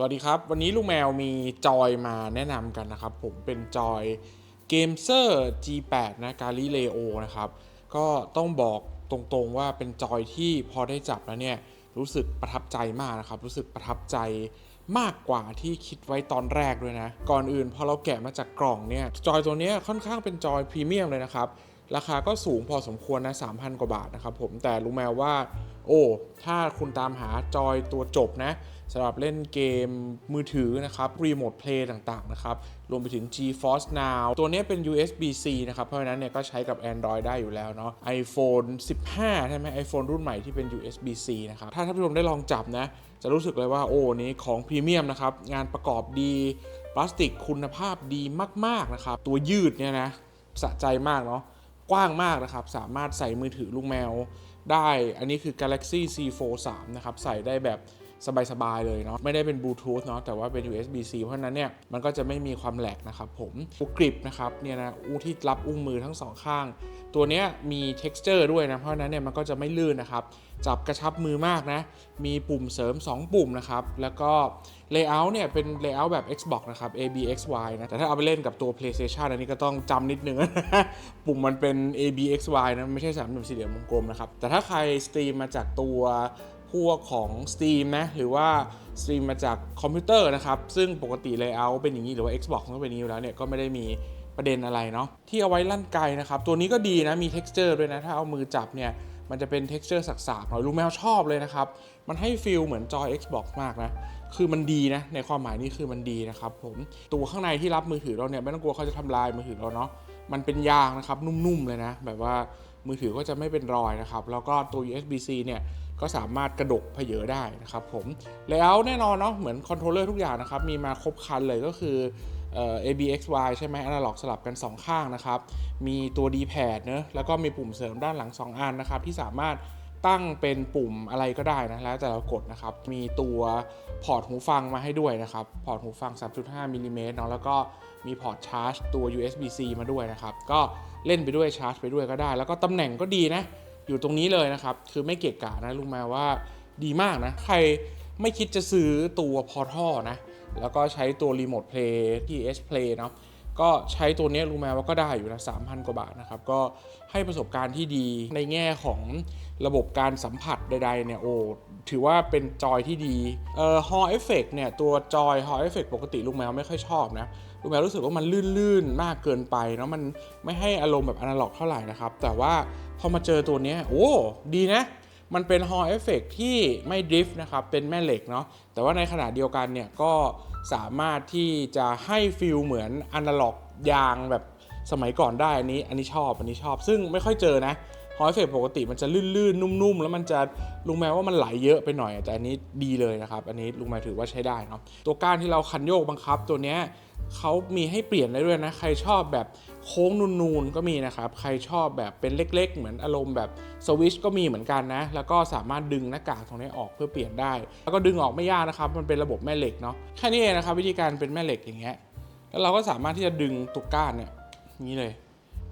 สวัสดีครับ วันนี้ลุงแมวมีจอยมาแนะนำกันนะครับ ผมเป็นจอยเกมเซอร์ G8 นะกาลิเลโอนะครับ ก็ต้องบอกตรงๆว่าเป็นจอยที่พอได้จับแล้วเนี่ย รู้สึกประทับใจมากนะครับ รู้สึกประทับใจมากกว่าที่คิดไว้ตอนแรกด้วยนะ ก่อนอื่นพอเราแกะมาจากกล่องเนี่ย จอยตัวนี้ค่อนข้างเป็นจอยพรีเมียมเลยนะครับ ราคาก็สูงพอสมควรนะ 3,000 กว่าบาทนะครับผมแต่รู้แมวว่า โอ้ ถ้าคุณตามหาจอยตัวจบนะสำหรับเล่นเกมมือถือนะครับรีโมทเพลย์ต่างๆนะครับ รวมไปถึง GeForce Now ตัวนี้เป็น USB-C นะครับ เพราะฉะนั้นเนี่ยก็ใช้กับ Android ได้อยู่แล้วเนาะ iPhone 15 ใช่ไหม iPhone รุ่นใหม่ที่เป็น USB-C นะครับ ถ้าท่านผู้ชมได้ลองจับนะ จะรู้สึกเลยว่าโอ้นี้ของพรีเมียมนะครับ งานประกอบดี พลาสติกคุณภาพดีมาก ๆ นะครับ ตัวยืดเนี่ยนะสะใจมากเนาะ กว้างมากนะครับ สามารถใส่มือถือลูกแมวได้ อันนี้คือ Galaxy C Fold 3 นะครับ ใส่ได้แบบสบาย ๆ เลยเนาะไม่ได้เป็นบลูทูธเนาะแต่ว่าเป็น USB-C เพราะนั้นเนี่ย มันก็จะไม่มีความแหลกนะครับผมอุกริบนะครับเนี่ยนะอู้ที่รับอุ้งมือทั้งสองข้าง ตัวเนี้ยมี texture ด้วยนะ เพราะนั้นเนี่ย มันก็จะไม่ลื่นนะครับ จับกระชับมือมากนะ มีปุ่มเสริม 2 ปุ่มนะครับ แล้วก็ layout เนี่ยเป็น layout แบบ Xbox นะครับ A B X Y นะ แต่ถ้าเอาไปเล่นกับตัว PlayStation อันนี้ก็ต้องจำนิดนึงนะปุ่มมันเป็น A B X Y นะ ไม่ใช่สามเหลี่ยมสี่เหลี่ยมวงกลมนะครับ แต่ถ้าใครสตรีมมาจากตัวพวกของ Steam นะ หรือว่าสตรีมมาจากคอมพิวเตอร์นะครับ ซึ่งปกติ layout เป็นอย่างนี้หรือว่า Xbox ก็เป็นอย่างนี้อยู่แล้วเนี่ยก็ไม่ได้มีประเด็นอะไรเนาะที่เอาไว้ลั่นไกลนะครับตัวนี้ก็ดีนะมี texture ด้วยนะถ้าเอามือจับเนี่ย มันจะเป็น texture สักๆหน่อยลูกแมวชอบเลยนะครับ มันให้ฟีลเหมือนจอย Xbox มากนะ คือมันดีนะ ในความหมายนี้คือมันดีนะครับผม ตัวข้างในที่รับมือถือเราเนี่ยไม่ต้องกลัวเขาจะทำลายมือถือเราเนาะ มันเป็นยางนะครับนุ่มๆเลยนะ แบบว่ามือถือก็จะไม่เป็นรอยนะครับ แล้วก็ตัว USB-C เนี่ยก็สามารถกระดกเพเยอได้นะครับผม แล้วแน่นอนเนาะเหมือนคอนโทรลเลอร์ทุกอย่างนะครับมีมาครบครันเลยก็คือ เอ่อ ABXY ใช่ไหมอนาล็อกสลับกัน 2 ข้างนะครับ มีตัว D-pad เนอะแล้วก็มีปุ่มเสริมด้านหลัง 2 อันนะครับ ที่สามารถตั้งเป็นปุ่มอะไรก็ได้นะ แล้วแต่เรากดนะครับ มีตัวพอร์ตหูฟังมาให้ด้วยนะครับ พอร์ตหูฟัง 3.5มิลลิเมตรเนาะ แล้วก็มีพอร์ตชาร์จตัว USB-C มาด้วยนะครับ ก็เล่นไปด้วยชาร์จไปด้วยก็ได้ แล้วก็ตำแหน่งก็ดีนะ อยู่ตรงนี้เลยนะครับ คือไม่เกะกะนะลุงแมวว่าดีมากนะ ใครไม่คิดจะซื้อตัวพอท่อนะ แล้วก็ใช้ตัวรีโมทเพลย์ที่ S Play เนาะก็ใช้ตัวนี้ยลุงแมว่าก็ได้อยู่นะ3,000 กว่าบาทนะครับ ก็ให้ประสบการณ์ที่ดีในแง่ของระบบการสัมผัสใดๆเนี่ยโอ้ถือว่าเป็นจอยที่ดีเอ่อ Hall Effect เนี่ยตัวจอย Hall Effect ปกติลุงแมวไม่ค่อยชอบนะลุงแมวรู้สึกว่ามันลื่นๆ มากเกินไปเนาะมันไม่ให้อารมณ์แบบอนาล็อกเท่าไหร่นะครับ แต่ว่าพอมาเจอตัวนี้โอ้ดีนะ มันเป็น Hall Effect ที่ไม่ดริฟต์นะครับ เป็นแม่เหล็กเนาะ แต่ว่าในขณะเดียวกันเนี่ยก็สามารถที่จะให้ฟิลเหมือนอนาล็อกยางแบบสมัยก่อนได้ อันนี้ อันนี้ชอบ อันนี้ชอบ ซึ่งไม่ค่อยเจอนะฮอ l เอฟเฟกปกติมันจะลื่นๆ นุ่มๆ แล้วมันจะลุงแมวว่ามันไหลเยอะไปหน่อย แต่อันนี้ดีเลยนะครับ อันนี้ลุงแมวถือว่าใช้ได้เนาะ ตัวก้านที่เราคันโยกบังคับตัวเนี้ย เขามีให้เปลี่ยนได้ด้วยนะ ใครชอบแบบโค้งนูนๆก็มีนะครับ ใครชอบแบบเป็นเล็ก ๆ เหมือนอารมณ์แบบสวิชก็มีเหมือนกันนะ แล้วก็สามารถดึงหน้ากากตรงนี้ออกเพื่อเปลี่ยนได้ แล้วก็ดึงออกไม่ยากนะครับ มันเป็นระบบแม่เหล็กเนาะ แค่นี้เองนะครับวิธีการเป็นแม่เหล็กอย่างเงี้ย แล้วเราก็สามารถที่จะดึงตัวก้านเนี่ยนี้เลย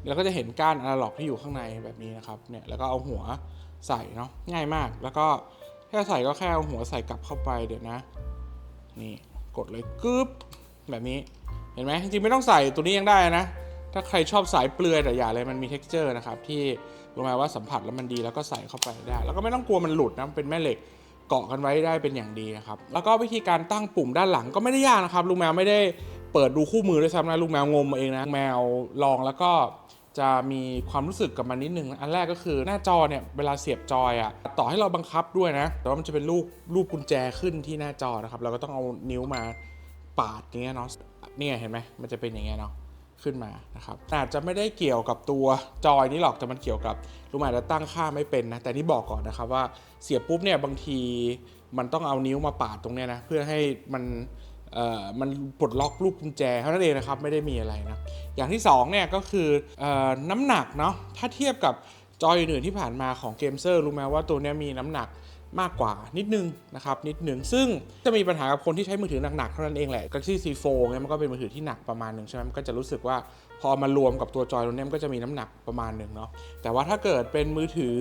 แล้วก็จะเห็นก้านอะนาล็อกที่อยู่ข้างในแบบนี้นะครับ เนี่ย แล้วก็เอาหัวใส่เนาะ ง่ายมาก แล้วก็แค่ใส่ก็แค่เอาหัวใส่กลับเข้าไปเดี๋ยวนะ นี่ กดเลยกึ๊บ แบบนี้เห็นไหมจริงๆไม่ต้องใส่ตัวนี้ยังได้นะ ถ้าใครชอบสายเปลือยแต่อย่าเลยมันมี t e x t อร์นะครับที่รู้ไหมว่าสัมผัสแล้วมันดีแล้วก็ใส่เข้าไปได้ แล้วก็ไม่ต้องกลัวมันหลุดนะเป็นแม่เหล็กเกาะกันไว้ได้เป็นอย่างดีนะครับแล้วก็วิธีการตั้งปุ่มด้านหลังก็ไม่ได้ยากนะครับลุงแมวไม่ได้เปิดดูคู่มือด้วยซ้ำนะลุงแมวงมมาเองนะลุงแมวลองแล้วก็จะมีความรู้สึกกับมันนิดนึง อันแรกก็คือหน้าจอเนี่ยเวลาเสียบจอยอะต่อให้เราบังคับด้วยนะ แต่ว่ามันจะเป็นรูปรูปกุญแจขึ้นที่หน้าจอนะครับ เราก็ต้องเอานิ้วมา ปาดเงี้ยเนาะเนี่ยเห็นไหมมันจะเป็นอย่างเงี้ยเนาะขึ้นมานะครับอาจจะไม่ได้เกี่ยวกับตัวจอยนี้หรอกแต่มันเกี่ยวกับลุงอาจจะตั้งค่าไม่เป็นนะแต่นี่บอกก่อนนะครับว่าเสียบปุ๊บเนี่ยบางทีมันต้องเอานิ้วมาปาดตรงเนี้ยนะเพื่อให้มันเอ่อมันปลดล็อกลูกกุญแจเท่านั้นเองนะครับไม่ได้มีอะไรนะอย่างที่สองเนี่ยก็คือเอ่อน้ำหนักเนาะถ้าเทียบกับจอยอื่นที่ผ่านมาของเกมเซอร์รู้ไหมว่าตัวเนี้ยมีน้ำหนัก มากกว่านิดนึงนะครับนิดนึง ซึ่งจะมีปัญหากับคนที่ใช้มือถือหนักๆเท่านั้นเองแหละ Galaxy C4 เนี่ยมันก็เป็นมือถือที่หนักประมาณหนึ่งใช่ไหมมันก็จะรู้สึกว่าพอมารวมกับตัวจอยตรงนี้มันก็จะมีน้ำหนักประมาณหนึ่งเนาะแต่ว่าถ้าเกิดเป็นมือถือ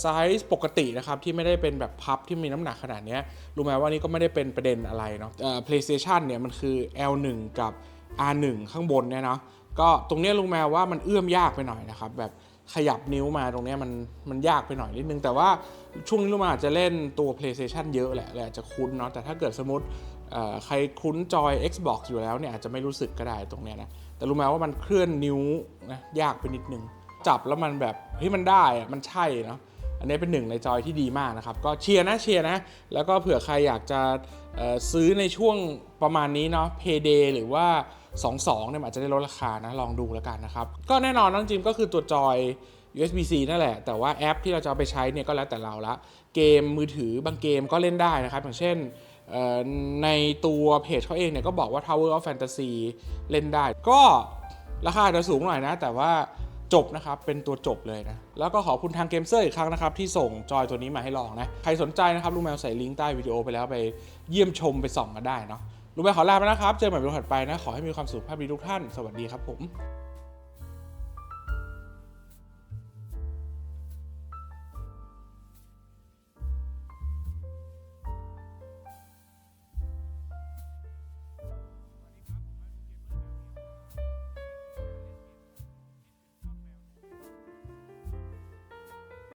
ไซส์ปกตินะครับ ที่ไม่ได้เป็นแบบพับที่มีน้ำหนักขนาดนี้รู้ไหมว่านี่ก็ไม่ได้เป็นประเด็นอะไรเนาะเอ่อ PlayStation เนี่ยมันคือ L1 กับ R1 ข้างบนเนี่ยเนาะก็ตรงเนี้ยรู้ไหมว่ามันเอื้อมยากไปหน่อยนะครับ แบบขยับนิ้วมาตรงนี้มันมันยากไปหน่อยนิดนึง แต่ว่า ช่วงนี้รู้มาอาจจะเล่นตัว PlayStation เยอะแหละเลยอาจจะคุ้นเนาะแต่ถ้าเกิดสมมติใครคุ้นจอย Xbox อยู่แล้วเนี่ยอาจจะไม่รู้สึกก็ได้ตรงเนี้ยนะ แต่รู้ไหมว่ามันเคลื่อนนิ้วนะยากไปนิดนึง จับแล้วมันแบบเฮ้ยมันได้อะมันใช่เนาะอันนี้เป็นหนึ่งในจอยที่ดีมากนะครับ ก็เชียร์นะเชียร์นะ แล้วก็เผื่อใครอยากจะซื้อในช่วงประมาณนี้เนาะ Payday หรือว่า 2-2เนี่ยอาจจะได้ลดราคานะลองดูแล้วกันนะครับ ก็แน่นอนนะจริงๆก็คือตัวจอย USB-C นั่นแหละ แต่ว่าแอปที่เราจะเอาไปใช้เนี่ยก็แล้วแต่เราละ เกมมือถือบางเกมก็เล่นได้นะครับ อย่างเช่นในตัวเพจเขาเองเนี่ยก็บอกว่า Tower of Fantasy เล่นได้ ก็ราคาอาจจะสูงหน่อยนะ แต่ว่าจบนะครับ เป็นตัวจบเลยนะ แล้วก็ขอบคุณทางเกมเซอร์อีกครั้งนะครับ ที่ส่งจอยตัวนี้มาให้ลองนะ ใครสนใจนะครับลุงแมวใส่ลิงก์ใต้วิดีโอไปแล้วไปเยี่ยมชมไปส่องกันได้เนาะลุงแมวขอลาไปนะครับ เจอกันใหม่วิดีโอถัดไปนะ ขอให้มีความสุขภาพดีทุกท่าน สวัสดีครับผม